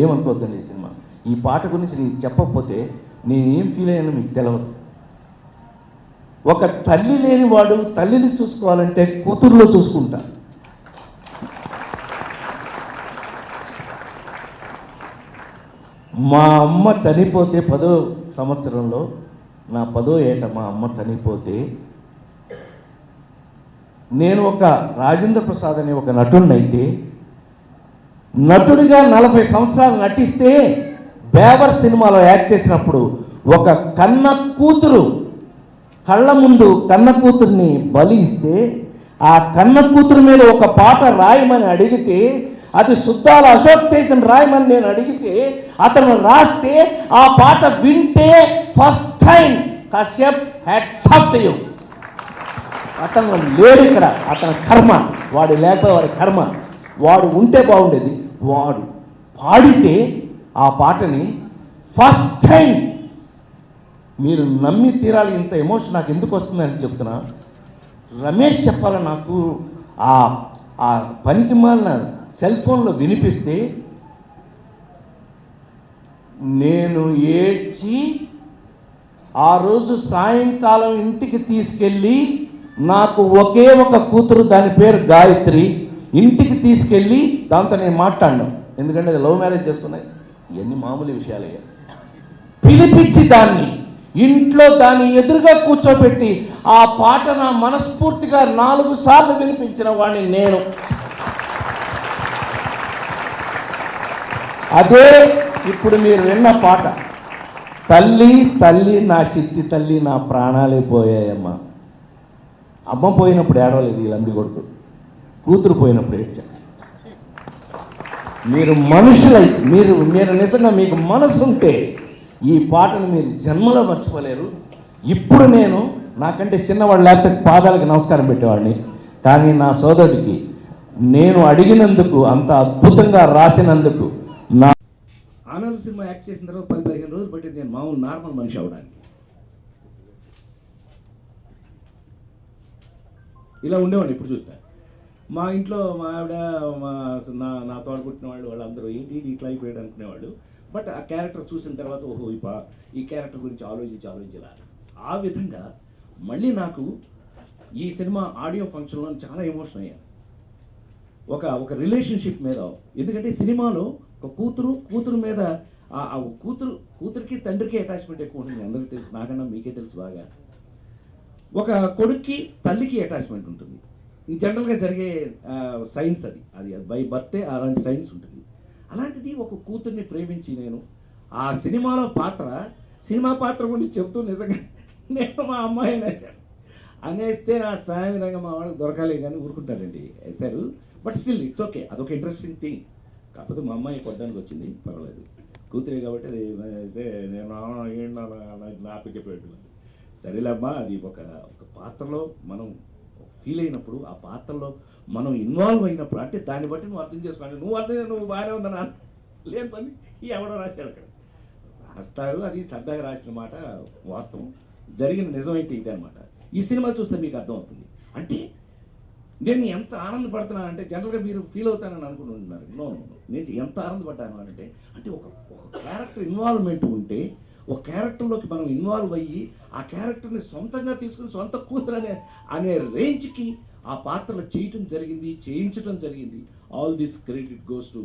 ఏమనుకోవద్దండి ఈ సినిమా? ఈ పాట గురించి నేను చెప్పకపోతే నేను ఏం ఫీల్ అయ్యానో మీకు తెలియదు ఒక తల్లి లేనివాడు తల్లిని చూసుకోవాలంటే కూతురులో చూసుకుంటా. మా అమ్మ చనిపోతే పదో సంవత్సరంలో నా పదో ఏట మా అమ్మ చనిపోతే నేను ఒక రాజేంద్ర ప్రసాద్ అనే ఒక నటుడినైతే నటుడిగా నలభై సంవత్సరాలు నటిస్తే బేవర్ సినిమాలో యాక్ట్ చేసినప్పుడు ఒక కన్న కూతురు కళ్ళ ముందు కన్న కూతుర్ని బలి ఇస్తే ఆ కన్న కూతురు మీద ఒక పాట రాయమని అడిగితే అది శుద్ధాల అశోక్ తేజన్ రాయమని నేను అడిగితే అతను రాస్తే ఆ పాట వింటే first time Kashyap had soft you. అతను లేడు ఇక్కడ. అతని కర్మ వాడు లేకపోతే వాడి కర్మ. వాడు ఉంటే బాగుండేది. వాడు పాడితే ఆ పాటని ఫస్ట్ టైం మీరు నమ్మి తీరాలి ఇంత ఎమోషన్ నాకు ఎందుకు వస్తుందని చెప్తున్నా. రమేష్ చెప్పాల నాకు ఆ ఆ పనికి మాలిన సెల్ ఫోన్లో వినిపిస్తే నేను ఏడ్చి ఆ రోజు సాయంకాలం ఇంటికి తీసుకెళ్ళి నాకు ఒకే ఒక కూతురు దాని పేరు గాయత్రి. ఇంటికి తీసుకెళ్ళి దాంతో నేను మాట్లాడినాను ఎందుకంటే అది లవ్ మ్యారేజ్ చేస్తున్నాయి. ఇవన్నీ మామూలు విషయాలయ్యా పిలిపించి దాన్ని ఇంట్లో దాన్ని ఎదురుగా కూర్చోబెట్టి ఆ పాట నా మనస్ఫూర్తిగా నాలుగు సార్లు వినిపించిన వాడిని నేను. అదే ఇప్పుడు మీరు విన్న పాట. తల్లి తల్లి నా చిత్తి తల్లి నా ప్రాణాలే పోయాయమ్మా. అమ్మ పోయినప్పుడు ఏడవలేదు ఈ లంబి కొడుకు కూతురు పోయినప్పుడు ఏడ్చా. మీరు మనుషులై మీరు మీరు నిజంగా మీకు మనసు ఉంటే ఈ పాటను మీరు జన్మలో మర్చిపోలేరు. ఇప్పుడు నేను నాకంటే చిన్నవాడు లేకపోతే పాదాలకు నమస్కారం పెట్టేవాడిని. కానీ నా సోదరుడికి నేను అడిగినందుకు అంత అద్భుతంగా రాసినందుకు నా ఆనల్ సినిమా యాక్ట్ చేసిన తర్వాత పది పదిహేను రోజులు పట్టింది నేను మామూలు నార్మల్ మనిషి అవడానికి. ఇలా ఉండేవాడిని ఇప్పుడు చూస్తాను మా ఇంట్లో మా ఆవిడ మా నా నా తోడు పుట్టిన వాళ్ళు వాళ్ళందరూ ఏంటి ఇట్లా అయిపోయాడు అనుకునేవాళ్ళు. బట్ ఆ క్యారెక్టర్ చూసిన తర్వాత ఓహో ఈ ఈ క్యారెక్టర్ గురించి ఆలోచించి ఆలోచించాల ఆ విధంగా మళ్ళీ నాకు ఈ సినిమా ఆడియో ఫంక్షన్లో చాలా ఎమోషన్ అయ్యాను. ఒక ఒక రిలేషన్షిప్ మీద ఎందుకంటే సినిమాలో ఒక కూతురు కూతురు మీద ఆ ఆ కూతురు కూతురికి తండ్రికి అటాచ్మెంట్ ఎక్కువ ఉంటుంది. అందరికీ తెలుసు నాకన్నా మీకే తెలుసు బాగా. ఒక కొడుక్కి తల్లికి అటాచ్మెంట్ ఉంటుంది. జనరల్గా జరిగే సైన్స్ అది. అది బై బర్త్డే అలాంటి సైన్స్ ఉంటుంది. అలాంటిది ఒక కూతుర్ని ప్రేమించి నేను ఆ సినిమాలో పాత్ర సినిమా పాత్ర గురించి చెప్తూ నిజంగా నేను మా అమ్మాయి అనేసాను అనేస్తే నా సాయం విధంగా మా వాళ్ళకి దొరకాలి కానీ ఊరుకుంటారండి. వేశారు. But still it's okay. అదొక ఇంట్రెస్టింగ్ థింగ్. కాకపోతే మా అమ్మాయి కొట్టడానికి వచ్చింది. పర్వాలేదు. కూతురే కాబట్టి అది అయితే నేను "ఆ, ఏంటి సరేలేమ్మా అది ఒక ఒక పాత్రలో మనం ఫీల్ అయినప్పుడు ఆ పాత్రలో మనం ఇన్వాల్వ్ అయినప్పుడు అంటే దాన్ని బట్టి నువ్వు అర్థం చేసుకోండి నువ్వు అర్థం నువ్వు బాగానే ఉందనా లేని పని ఎవడో రాశాడు అక్కడ. రాస్తారు అది సరదాగా రాసిన మాట వాస్తవం. జరిగిన నిజమైతే ఇదనమాట ఈ సినిమా చూస్తే మీకు అర్థమవుతుంది. అంటే నేను ఎంత ఆనందపడుతున్నాను అంటే జనరల్గా మీరు ఫీల్ అవుతానని అనుకుంటున్నారు. No no. నేను ఎంత ఆనందపడ్డాను అంటే అంటే ఒక ఒక క్యారెక్టర్ ఇన్వాల్వ్మెంట్ ఉంటే ఒక క్యారెక్టర్లోకి మనం ఇన్వాల్వ్ అయ్యి ఆ క్యారెక్టర్ని సొంతంగా తీసుకుని సొంత కూతురు అనే అనే రేంజ్కి ఆ పాత్రలు చేయటం జరిగింది చేయించడం జరిగింది. All this credit goes to